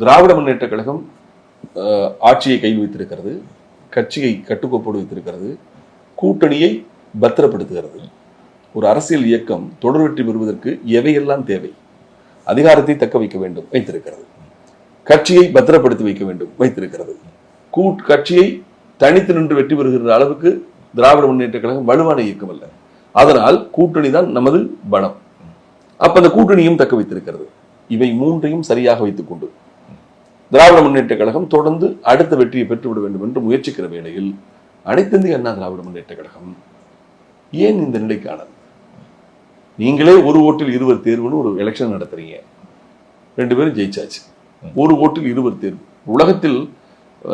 திராவிட முன்னேற்ற கழகம் ஆட்சியை கை வைத்திருக்கிறது கட்சியை கட்டுக்கோப்போடு வைத்திருக்கிறது கூட்டணியை பத்திரப்படுத்துகிறது. ஒரு அரசியல் இயக்கம் தொடர் வெற்றி பெறுவதற்கு எவையெல்லாம் தேவை? அதிகாரத்தை தக்க வைக்க வேண்டும் வைத்திருக்கிறது. கட்சியை பத்திரப்படுத்தி வைக்க வேண்டும் வைத்திருக்கிறது. கூட் கட்சியை தனித்து நின்று வெற்றி பெறுகிற அளவுக்கு திராவிட முன்னேற்ற கழகம் வலுவான இயக்கம் அல்ல. அதனால் கூட்டணி தான் நமது பலம். அப்ப அந்த கூட்டணியும் தக்க வைத்திருக்கிறது. இவை மூன்றையும் சரியாக வைத்துக் கொண்டு திராவிட முன்னேற்ற கழகம் தொடர்ந்து அடுத்த வெற்றியை பெற்றுவிட வேண்டும் என்று முயற்சிக்கிற வேளையில் அனைத்திந்திய அண்ணா திராவிட முன்னேற்ற கழகம் ஏன் இந்த நிலைக்கானது? நீங்களே ஒரு ஓட்டில் இருவர் தேர்வுன்னு ஒரு எலெக்ஷன் நடத்துறீங்க. ரெண்டு பேரும் ஜெயிச்சாச்சு. ஒரு ஓட்டில் இருவர் தேர்வு. உலகத்தில்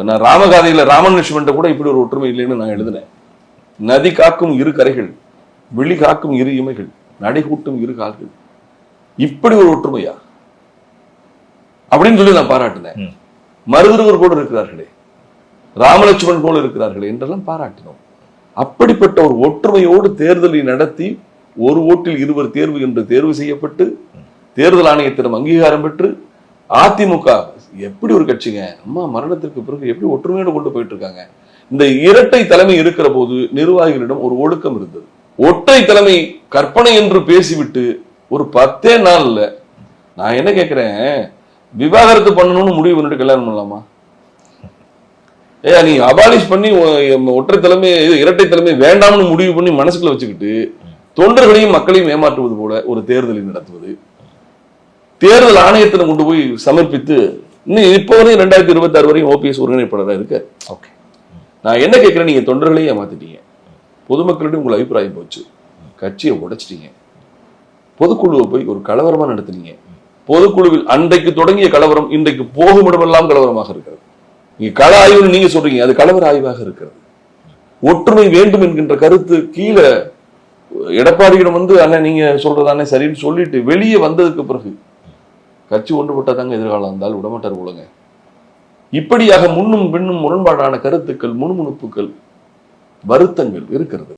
நான் ராமகாதையில் ராமன் லட்சுமண்ட கூட இப்படி ஒரு ஒற்றுமை இல்லைன்னு நான் எழுதினேன். நதி காக்கும் இரு கரைகள் விழி காக்கும் இரு இமைகள் நடைகூட்டும் இரு கால்கள். இப்படி ஒரு ஒற்றுமையா? அப்படின்னு சொல்லி நான் பாராட்டினேன். ம். மருதுருவர் கூட இருக்கிறார்களே ராமலட்சுமணன் போல இருக்கிறார்களே என்றெல்லாம் பாராட்டினோம். அப்படிப்பட்ட ஒரு ஒற்றுமையோடு தேர்தலை நடத்தி ஒரு ஓட்டில் இருவர் தேர்வு என்று தேர்வு செய்யப்பட்டு தேர்தல் ஆணையத்திடம் அங்கீகாரம் பெற்று அதிமுக எப்படி ஒரு கட்சிங்க? அம்மா மரணத்திற்கு பிறகு எப்படி ஒற்றுமையோடு கொண்டு போயிட்டு இருக்காங்க இந்த இரட்டை தலைமை இருக்கிற போது நிர்வாகிகளிடம் ஒரு ஒழுக்கம் இருந்தது. ஒற்றை தலைமை கற்பனை என்று பேசிவிட்டு ஒரு பத்தே நாள்ல நான் என்ன கேட்கிறேன் விவாகரத்து பண்ணணும்னு முடிவு பண்ணிட்டு கல்யாணம் பண்ணலாமா? ஏ நீ அபாலிஷ் பண்ணி ஒற்றை தலைமை இரட்டை தலைமை வேண்டாம்னு முடிவு பண்ணி மனசுக்குள்ள வச்சுக்கிட்டு தொண்டர்களையும் மக்களையும் ஏமாற்றுவது போல ஒரு தேர்தலை நடத்துவது. தேர்தல் ஆணையத்திடம் கொண்டு போய் சமர்ப்பித்து இன்னும் இப்போ வரையும் ரெண்டாயிரத்தி இருபத்தி ஆறு வரையும் ஓபிஎஸ் ஒருங்கிணைப்பாளராக இருக்கு? ஓகே. நான் என்ன கேட்கிறேன்? நீங்க தொண்டர்களையும் ஏமாத்திட்டீங்க. பொதுமக்களிடம் உங்கள் அபிப்பிராயம் போச்சு. கட்சியை உடைச்சிட்டீங்க. பொதுக்குழுவை போய் ஒரு கலவரமா நடத்துனீங்க. பொதுக்குழுவில் அன்றைக்கு தொடங்கிய கலவரம் இன்றைக்கு போகுமிடமெல்லாம் கலவரமாக இருக்கிறது. நீங்க கள ஆய்வுன்னு நீங்க சொல்றீங்க அது கலவர ஆய்வாக இருக்கிறது. ஒற்றுமை வேண்டும் என்கின்ற கருத்து கீழே எடப்பாடியிடம் வந்து அண்ணன் நீங்க சொல்றதானே சரின்னு சொல்லிட்டு வெளியே வந்ததுக்கு பிறகு கட்சி ஒன்றுபட்டதாங்க எதிர்காலம் இருந்தால் விடமாட்டார் போலங்க. இப்படியாக முன்னும் பின்னும் முரண்பாடான கருத்துக்கள் முணுமுணுப்புகள் வருத்தங்கள் இருக்கிறது.